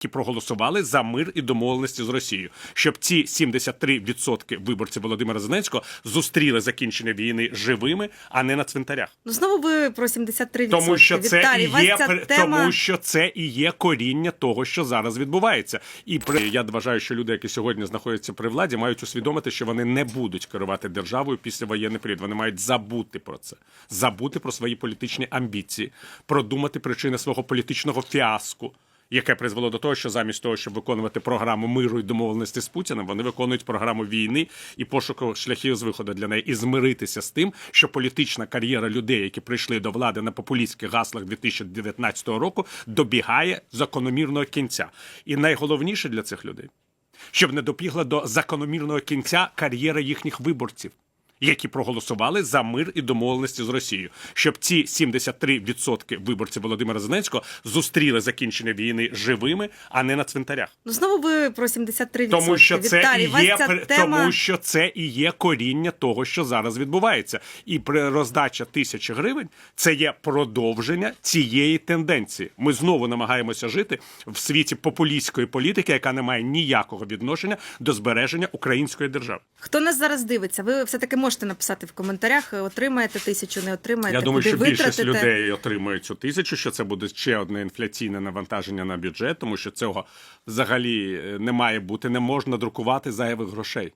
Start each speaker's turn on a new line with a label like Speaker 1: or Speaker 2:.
Speaker 1: які проголосували за мир і домовленості з Росією, щоб ці 73% виборців Володимира Зеленського зустріли закінчення війни живими, а не на цвинтарях.
Speaker 2: Ну знову ви про 73%.
Speaker 1: Тому що це
Speaker 2: Віталій,
Speaker 1: і є
Speaker 2: тема...
Speaker 1: тому, що це і є коріння того, що зараз відбувається. І при я вважаю, що люди, які сьогодні знаходяться при владі, мають усвідомити, що вони не будуть керувати державою після воєнний період. Вони мають забути про це, забути про свої політичні амбіції, продумати причини свого політичного фіаску. Яке призвело до того, що замість того, щоб виконувати програму миру і домовленості з Путіним, вони виконують програму війни і пошуку шляхів з виходу для неї, і змиритися з тим, що політична кар'єра людей, які прийшли до влади на популістських гаслах 2019 року, добігає закономірного кінця. І найголовніше для цих людей, щоб не добігла до закономірного кінця кар'єра їхніх виборців. Які проголосували за мир і домовленості з Росією, щоб ці 73% виборців Володимира Зеленського зустріли закінчення війни живими, а не на цвинтарях.
Speaker 2: Ну знову ви про 73%.
Speaker 1: Тому що це
Speaker 2: Віталій,
Speaker 1: і є
Speaker 2: тема...
Speaker 1: тому, що це і є коріння того, що зараз відбувається. І при роздача тисячі гривень це є продовження цієї тенденції. Ми знову намагаємося жити в світі популістської політики, яка не має ніякого відношення до збереження української держави.
Speaker 2: Хто нас зараз дивиться? Ви все-таки можете написати в коментарях, отримаєте тисячу, не отримаєте,
Speaker 1: Я думаю, що більшість людей отримують цю тисячу, що це буде ще одне інфляційне навантаження на бюджет, тому що цього взагалі е, не має бути. Не можна друкувати зайвих грошей.